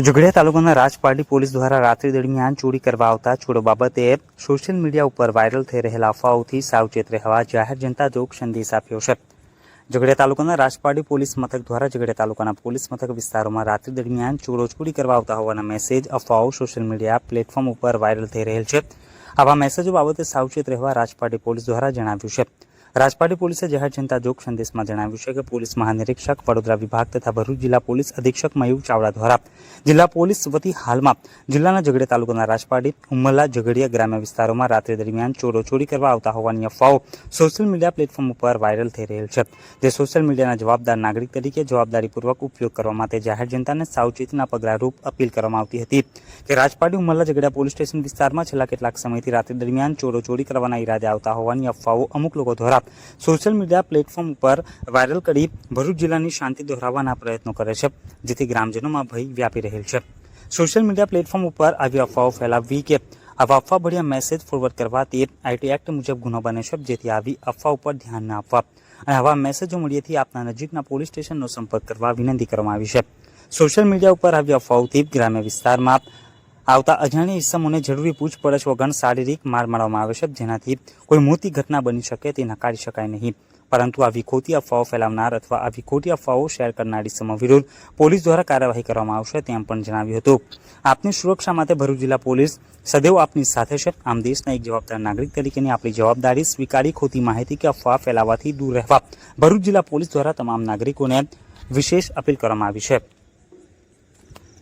ઝઘડિયા તાલુકાના રાજપારડી પોલીસ દ્વારા રાત્રિ દરમિયાન ચોરી કરવા આવતા ચોરો બાબતે સોશિયલ મીડિયા ઉપર વાયરલ થઈ રહેલા અફવાઓથી સાવચેત રહેવા જાહેર જનતા જોગ સંદેશ આપ્યો છે. ઝઘડિયા તાલુકાના રાજપારડી પોલીસ મથક દ્વારા ઝઘડિયા તાલુકાના પોલીસ મથક વિસ્તારોમાં રાત્રિ દરમિયાન ચોરો ચોરી કરવા આવતા હોવાના મેસેજ અફવાઓ સોશિયલ મીડિયા પ્લેટફોર્મ ઉપર વાયરલ થઈ રહેલ છે. આવા મેસેજો બાબતે સાવચેત રહેવા રાજપારડી પોલીસ દ્વારા જણાવ્યું છે. રાજપારડી પોલીસે જાહેર જનતા જોગ સંદેશમાં જણાવ્યું છે કે પોલીસ મહાનિરીક્ષક વડોદરા વિભાગ તથા ભરૂચ જિલ્લા પોલીસ અધિક્ષક મયુર ચાવડા દ્વારા જિલ્લા પોલીસ વતી હાલમાં જિલ્લાના ઝઘડિયા તાલુકાના રાજપાડી, ઉમરલા, ઝઘડિયા ગ્રામ્ય વિસ્તારોમાં રાત્રિ દરમિયાન ચોરો ચોરી કરવા આવતા હોવાની અફવાઓ સોશિયલ મીડિયા પ્લેટફોર્મ ઉપર વાયરલ થઈ રહેલ છે, જે સોશિયલ મીડિયાના જવાબદાર નાગરિક તરીકે જવાબદારીપૂર્વક ઉપયોગ કરવા માટે જાહેર જનતાને સાવચેતીના પગલારૂપ અપીલ કરવામાં આવતી હતી કે રાજપાડી, ઉમરલા, ઝઘડિયા પોલીસ સ્ટેશન વિસ્તારમાં છેલ્લા કેટલાક સમયથી રાત્રિ દરમિયાન ચોરો ચોરી કરવાના ઈરાદે આવતા હોવાની અફવાઓ અમુક લોકો દ્વારા સોશિયલ મીડિયા પ્લેટફોર્મ ઉપર વાયરલ કરી ભરૂચ જિલ્લાની શાંતિ દોહરાવવાના પ્રયત્નો કરે છે, જેથી ગ્રામજનોમાં ભય વ્યાપી રહેલ છે. સોશિયલ મીડિયા પ્લેટફોર્મ ઉપર આવી અફવાઓ ફેલાવવી કે આવા અફવા ભર્યા મેસેજ ફોરવર્ડ કરવાથી આઈટી એક્ટ મુજબ ગુનો બને છે, જેથી આવી અફવા ઉપર ધ્યાન ના આપવા અને આવા મેસેજો મળીએથી આપના નજીકના પોલીસ સ્ટેશનનો સંપર્ક કરવા વિનંતી કરવામાં આવી છે. સોશિયલ મીડિયા ઉપર આવી અફવાઓથી ગ્રામ્ય વિસ્તારમાં આવતા અજાણ્યા ઇસમોને જરૂરી પૂછપરછ વગર શારીરિક માર મારવામાં આવે છે. જેનાથી કોઈ મોટી ઘટના બની શકે તે નકારી શકાય નહીં. પરંતુ આવી ખોટી અફવાઓ ફેલાવનાર અથવા આવી ખોટી અફવાઓ શેર કરનાર ઇસમો વિરુદ્ધ પોલીસ દ્વારા કાર્યવાહી કરવામાં આવશે તેમ પણ જણાવ્યું હતું. આપની સુરક્ષા માટે ભરૂચ જિલ્લા પોલીસ સદૈવ આપની સાથે છે. આમ દેશના એક જવાબદાર નાગરિક તરીકેની આપણી જવાબદારી સ્વીકારી ખોટી માહિતી કે અફવા ફેલાવવાથી દૂર રહેવા. ભરૂચ જિલ્લા પોલીસ દ્વારા તમામ નાગરિકોને વિશેષ અપીલ કરવામાં આવી છે.